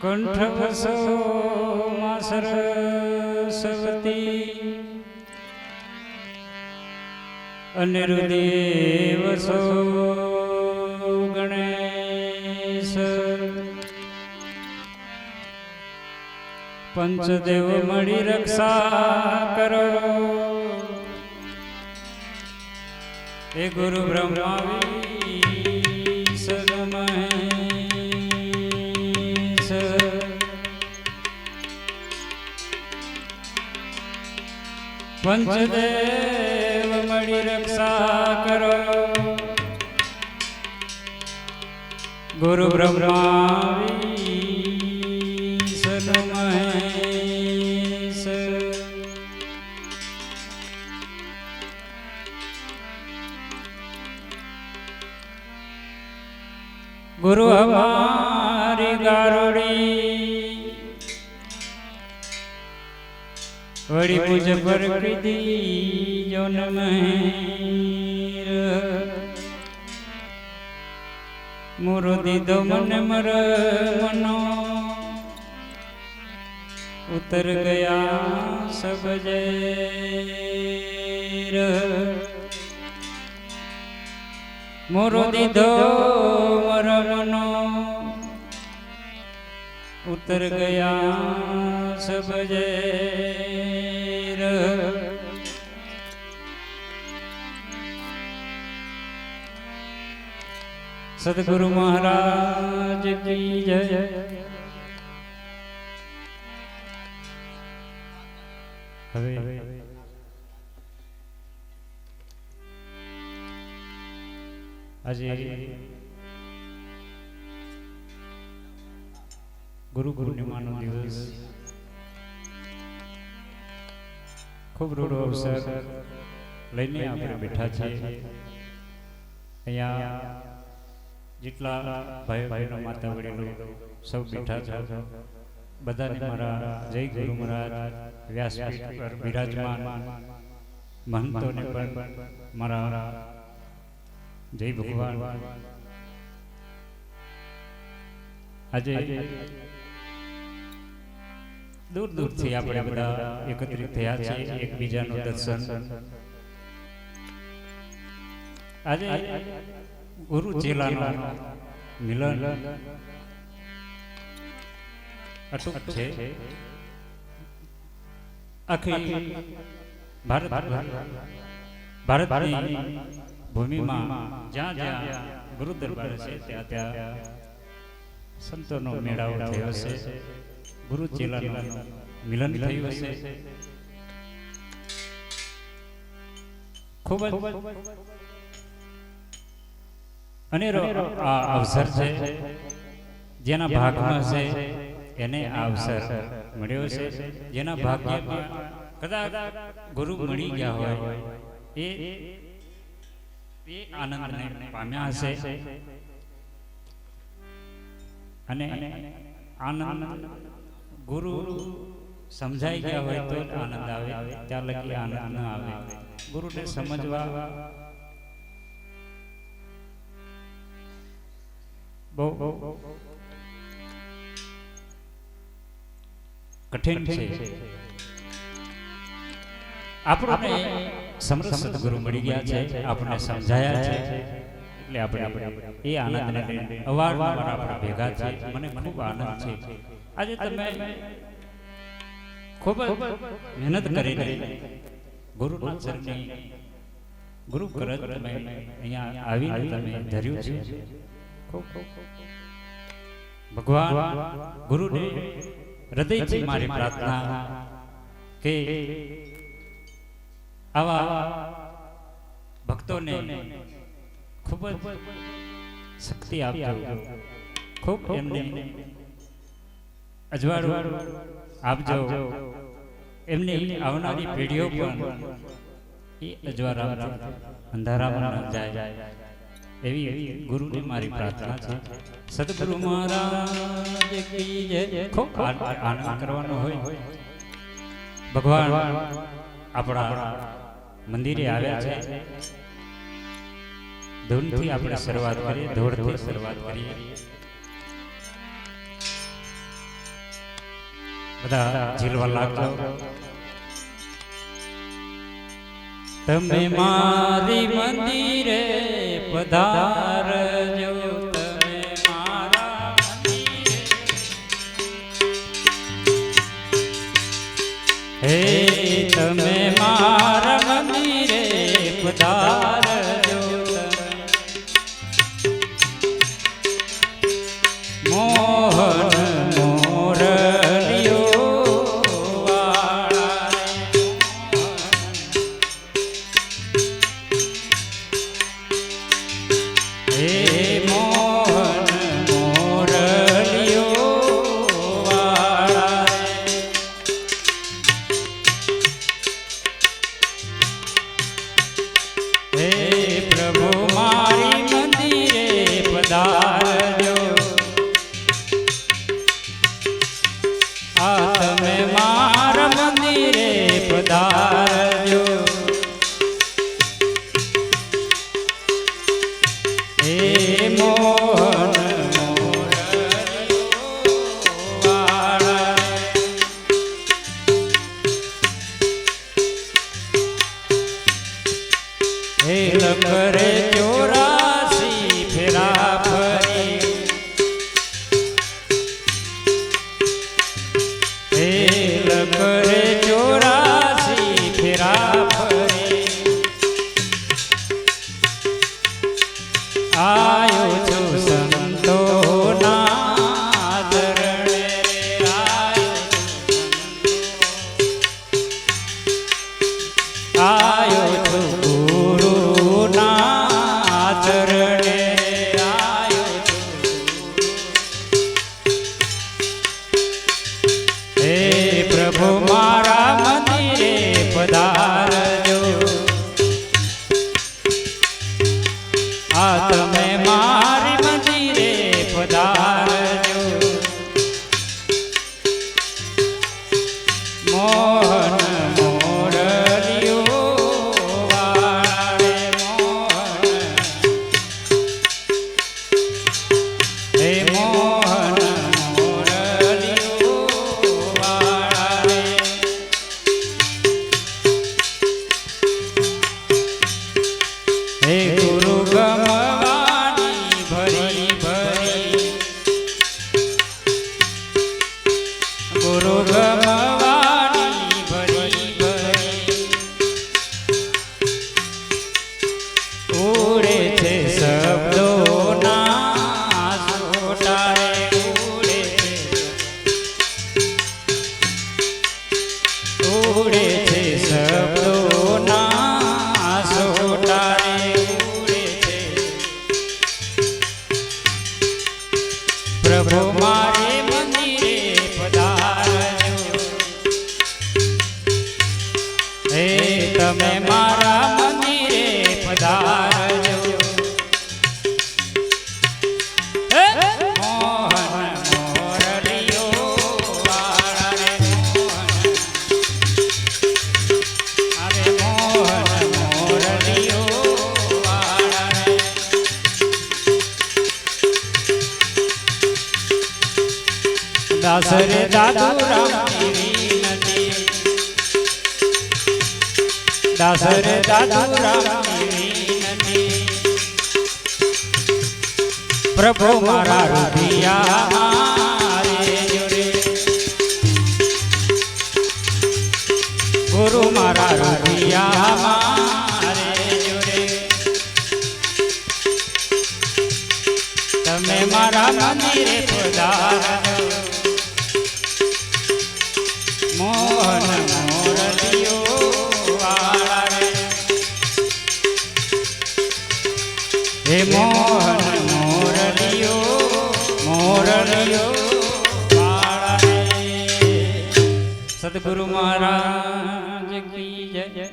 કંઠવસો માં સરસ્વતી અનિરુદેવ સો ગણેશ. પંચદેવ મળી રક્ષા કરો. હે ગુરુ બ્રહ્મા પંચદેવ મળી રક્ષા કરો. ગુરુ બ્રહ્મા ગુરુ અમારી ગારોડી વળી પૂજ પર કીધી જો નમહેર મોરો દીધો મન મર મનો. ઉતર ગયા સબ જૈર. મોરો દીધો ઉતર ગયા સબ સદગુરુ મહારાજ કી જય. હવે આજે ગુરુ પૂર્ણિમાનો દિવસ. ખૂબ રૂડો અવસર લઈને આપણે બેઠા છીએ. અહીંયા જેટલા ભાઈ ભાઈનો માતા વડીલો સૌ બેઠા છે. બધાને મારા જય ગુરુ મહારાજ વ્યાસપીઠ પર બિરાજમાન મહંતોને પણ મારા જય ભગવાન. આજે દૂર દૂરથી આપણે બધા એકત્રિત થયા છે એકબીજાનું દર્શન. આજે ગુરુ ચેલાનું મિલન અટૂટ છે. આખી ભારત ભારતની ભૂમિમાં જ્યાં જ્યાં ગુરુ દરબાર છે ત્યાં ત્યાં સંતોનો મેળાવો થયો છે. ગુરુ ચેલાનું મિલન થયું હશે. ખૂબ જ અનેરો આ અવસર છે. જેના ભાગમાં છે એને આ અવસર મળ્યો છે જેના ભાગ્યમાં કદાચ ગુરુ મળી ગયા હોય. એ એ આનંદને પામ્યા હશે. અને આનંદ ગુરુ સમજાઈ ગયા હોય તો આનંદ આવે ત્યાં લગી આનંદ ન આવે. ગુરુને સમજવા બહુ કઠિન છે. આપણને સમરસ સદગુરુ મળી ગયા છે, આપણને સમજાયા છે, એટલે આપણે એ આનંદને અવારનવાર આપણે ભેગા છે મને ખૂબ આનંદ છે. આજે તમે ખૂબ જ મહેનત કરીને ગુરુના ચરણની ગુરુ કરત તમે અહીંયા આવીને તમે ધર્યું છે. ભગવાન ગુરુને હૃદયથી મારી પ્રાર્થના કે આવા ભક્તોને ખૂબ જ શક્તિ આપજો. ખૂબ એમને અજવાળું આપજો એમની આવનારી પેઢીઓ પણ એ અજવાળા અંધારામાં ન જાય. એવી ગુરુની મારી પ્રાર્થના છે. સદગુરુ મહારાજ કી જય. ખૂબ આનંદ કરવાનો હોય. ભગવાન આપણા મંદિરે આવ્યા છે. ધૂનથી આપણે શરૂઆત કરીએ, ધોળથી શરૂઆત કરીએ. બધા ઝીલવા લાગજો. તમે મારી મંદિરે પધાર તમે માર મંદિરે પધારજો. હે મોહન હે લખરે સાસરે દાદુ રામની વિનતી દાસરે દાદુ રામની પ્રભુ મારા રૂપિયા গুরু মহারাজ